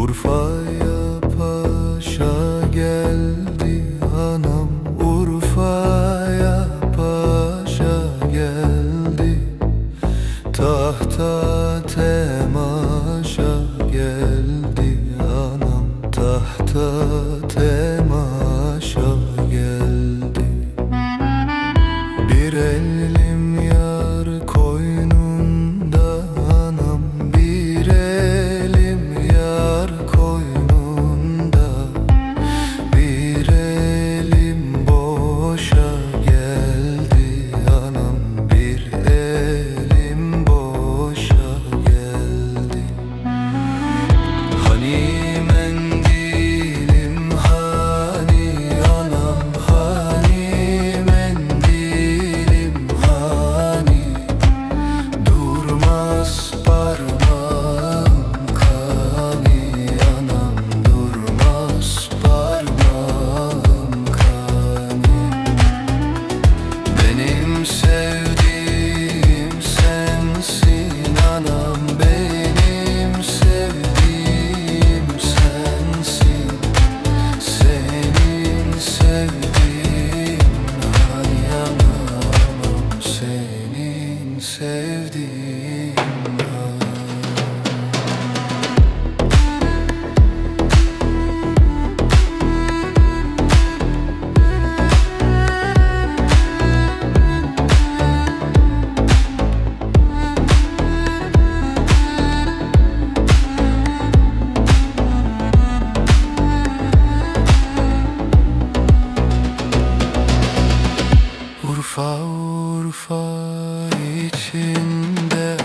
Urfa'ya paşa geldi anam Urfa'ya paşa geldi. Tahta temaşa geldi anam Tahta Urfa içinde